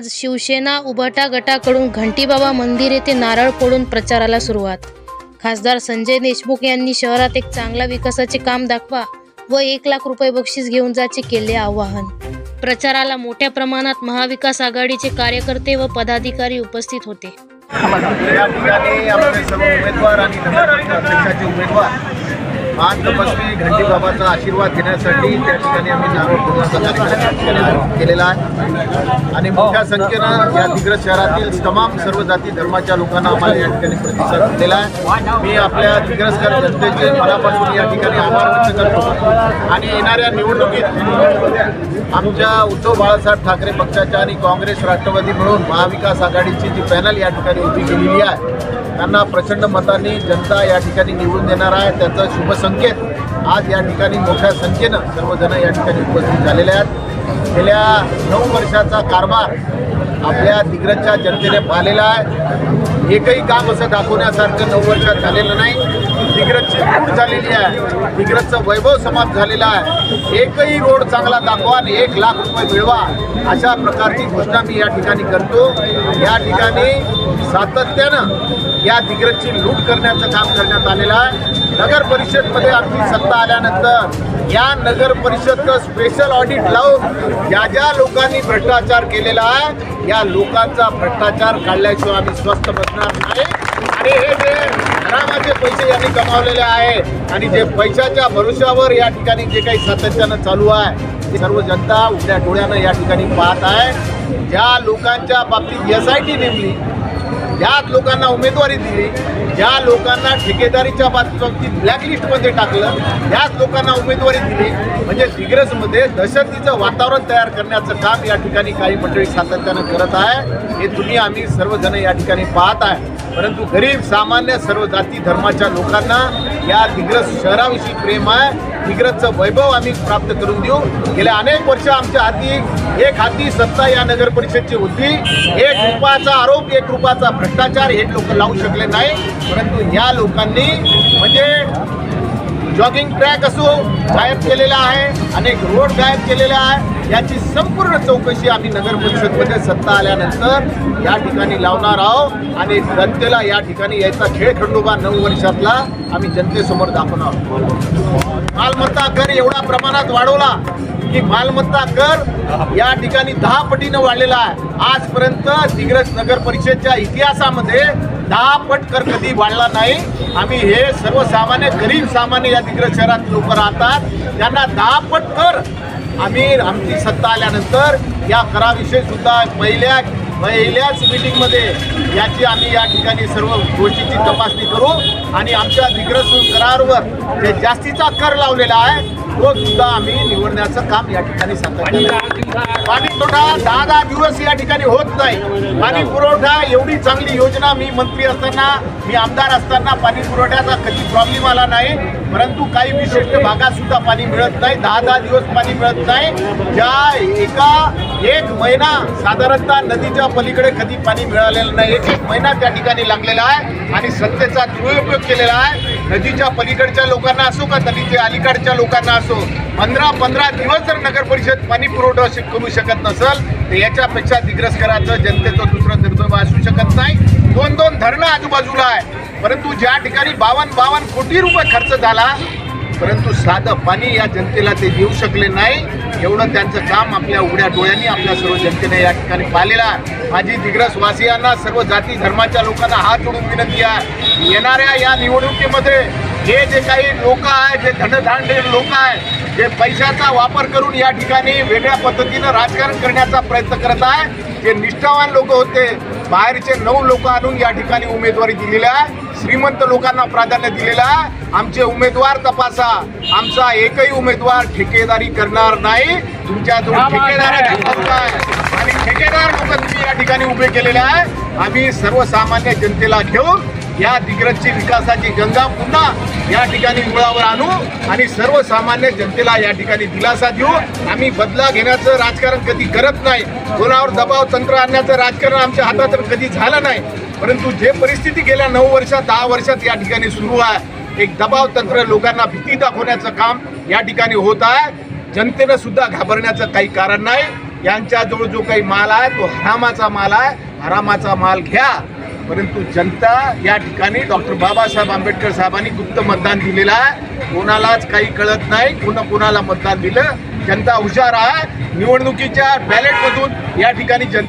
आज शिवसेना उभाटा गटाकडून घंटीबाबा मंदिर येथे नारळ फोडून प्रचाराला सुरुवात. खासदार संजय देशमुख यांनी शहरात एक चांगला विकासाचे काम दाखवा व एक लाख रुपये बक्षीस घेऊन जायचे केले आवाहन. प्रचाराला मोठ्या प्रमाणात महाविकास आघाडीचे कार्यकर्ते व पदाधिकारी उपस्थित होते. या ठिकाणी उमेदवार आणि उमेदवार आज तपस्वी घंटी बाबाचा आशीर्वाद घेण्यासाठी त्या ठिकाणी आम्ही नारळ फोडण्याचा कार्यक्रम केलेला आहे. आणि मोठ्या संख्येनं या दिग्रज शहरातील तमाम सर्व जाती धर्माच्या लोकांना आम्हाला या ठिकाणी प्रतिसाद दिलेला आहे. मी आपल्या दिग्रजकर जनतेचे मनापासून या ठिकाणी आभार व्यक्त करतो. आणि येणाऱ्या निवडणुकीत आमच्या उद्धव बाळासाहेब ठाकरे पक्षाच्या आणि काँग्रेस राष्ट्रवादी मिळून महाविकास आघाडीची जी पॅनल या ठिकाणी उभी केलेली आहे त्यांना प्रचंड मतांनी जनता या ठिकाणी निवडून देणार आहे. त्याचा शुभसंकेत आज या ठिकाणी मोठ्या संख्येनं सर्वजण या ठिकाणी उपस्थित झालेले आहेत. गेल्या नऊ वर्षाचा कारभार आपल्या दिग्रजच्या जनतेने पाहिलेला आहे. एकही काम असं दाखवण्यासारखं नऊ वर्षात झालेलं नाही. दिग्रजची फूट झालेली आहे. दिग्रजचं वैभव समाप्त झालेला आहे. एकही रोड चांगला दाखवा आणि एक लाख रुपये मिळवा अशा प्रकारची घोषणा मी या ठिकाणी करतो. या ठिकाणी सातत्यानं या दिग्रजची लूट करण्याचं काम करण्यात आलेलं आहे. नगर परिषदमध्ये आमची सत्ता आल्यानंतर या नगर परिषदचं स्पेशल ऑडिट लावून ज्या ज्या लोकांनी भ्रष्टाचार केलेला आहे या लोकांचा भ्रष्टाचार काढल्याशिवाय आम्ही स्वस्थ बसणार नाही. आणि हे जे हरामाचे पैसे यांनी कमावलेले आहे आणि जे पैशाच्या भरोश्यावर या ठिकाणी जे काही सातत्यानं चालू आहे ते सर्व जनता उघड्या डोळ्यानं या ठिकाणी पाहत आहे. ज्या लोकांच्या बाबतीत एस आय टी नेमली ज्या लोकांना उमेदवारी दिली ज्या लोकांना ठेकेदारीच्या बाबतीत ब्लॅकलिस्टमध्ये टाकलं त्याच लोकांना उमेदवारी दिली म्हणजे दिग्रसमध्ये दहशतीचं वातावरण तयार करण्याचं काम या ठिकाणी काही मंडळी सातत्यानं करत आहे. हे तुम्ही आम्ही सर्वजण या ठिकाणी पाहत आहे. परंतु गरीब सामान्य सर्व जाती धर्माच्या लोकांना या दिग्रस शहराविषयी प्रेम आहे. दिग्रजचं वैभव आम्ही प्राप्त करून देऊ. गेल्या अनेक वर्ष आमच्या हाती एक हाती सत्ता या नगर परिषदची होती. एक रुपयाचा आरोप एक रुपयाचा भ्रष्टाचार हे लोक लावू शकले नाही. परंतु या लोकांनी म्हणजे जॉगिंग ट्रॅक असो गायब केलेला आहे अनेक रोड गायब केलेले आहे याची संपूर्ण चौकशी आम्ही नगर परिषदमध्ये सत्ता आल्यानंतर या ठिकाणी लावणार आहोत. आणि जनतेला या ठिकाणी यायचा खेळ खंडोबा नऊ वर्षातला आम्ही जनतेसमोर दाखवणार आहोत. मालमत्ता कर एवढ्या प्रमाणात वाढवला की मालमत्ता कर या ठिकाणी दहा पटीनं वाढलेला आहे. आजपर्यंत दिग्रज नगर परिषदच्या इतिहासामध्ये दहा पट कर कधी वाढला नाही. आम्ही हे सर्वसामान्य गरीब सामान्य या दिग्रज शहरात लोक राहतात. त्यांना दहा पट कर आम्ही आमची सत्ता आल्यानंतर या कराविषयी सुद्धा पहिल्या पहिल्याच मीटिंगमध्ये याची आम्ही या ठिकाणी सर्व गोष्टीची तपासणी करू. आणि आमच्या दिग्रस करारावर जे जास्तीचा कर लावलेला आहे तो सुद्धा आम्ही निवडण्याचं काम या ठिकाणी सातत्याने पाणी पुरवठा दहा दहा दिवस या ठिकाणी होत नाही. पाणी पुरवठा एवढी चांगली योजना मी मंत्री असताना मी आमदार असताना पाणी पुरवठ्याचा कधी प्रॉब्लेम आला नाही. परंतु काही विशिष्ट भागात सुद्धा पाणी मिळत नाही. दहा दहा दिवस पाणी मिळत नाही. ज्या एका एक महिना साधारणतः नदीच्या पलीकडे कधी पाणी मिळालेलं नाही. एक एक महिना त्या ठिकाणी लागलेला आहे आणि सत्तेचा दुरुपयोग केलेला आहे. नदीच्या पलीकडच्या लोकांना असो का नदीच्या अलीकडच्या लोकांना असो पंधरा पंधरा दिवस जर नगर परिषद पाणी पुरवठा करू शकत नसेल तर याच्यापेक्षा दिग्रसकराचं जनतेचं दुसरं दुर्दैव असू शकत नाही. दोन दोन धरणं आजूबाजूला आहे. परंतु ज्या ठिकाणी बावन्न बावन्न कोटी रुपये खर्च झाला परंतु साधं पाणी या जनतेला ते देऊ शकले नाही. एवढं त्यांचं काम आपल्या उघड्या डोळ्यांनी आपल्या सर्व जनतेने या ठिकाणी पाहिलेलं आहे. माझी दिग्रसवासियांना सर्व जाती धर्माच्या लोकांना हात जोडून विनंती आहे. येणाऱ्या या निवडणुकीमध्ये हे जे काही लोक आहे जे धनधान्य लोक आहे जे पैशाचा वापर करून या ठिकाणी वेगळ्या पद्धतीनं राजकारण करण्याचा प्रयत्न करत आहे जे निष्ठावान लोक होते बाहेरचे नऊ लोक आणून या ठिकाणी उमेदवारी दिलेली आहे. श्रीमंत लोकांना प्राधान्य दिलेलं आहे. आमचे उमेदवार तपासा. आमचा एकही उमेदवार ठेकेदारी करणार नाही. आहे. आणि ठेकेदार लोक तुम्ही या ठिकाणी उभे केलेले आहे. आम्ही सर्वसामान्य जनतेला घेऊन या दिग्रजची विकासाची गंगा पुन्हा या ठिकाणी मुळावर आणू आणि सर्वसामान्य जनतेला या ठिकाणी दिलासा देऊ. आम्ही बदला घेण्याचं राजकारण कधी करत नाही. कोणावर दबाव तंत्र आणण्याचं राजकारण आमच्या हातात कधी झालं नाही. परंतु जे परिस्थिती गेल्या नऊ वर्षात दहा वर्षात या ठिकाणी सुरू आहे एक दबाव तंत्र लोकांना भीती दाखवण्याचं काम या ठिकाणी होत आहे. जनतेनं सुद्धा घाबरण्याचं काही कारण नाही. यांच्याजवळ जो काही माल आहे तो हरामाचा माल आहे. हरामाचा माल घ्या. परंतु जनता या ठिकाणी डॉक्टर बाबासाहेब आंबेडकर साहेबांनी गुप्त मतदान दिलेलं आहे. कोणालाच काही कळत नाही. कोणा कोणाला मतदान दिलं? जनता हुशार आहे. निवडणुकीच्या बॅलेटमधून या ठिकाणी जनता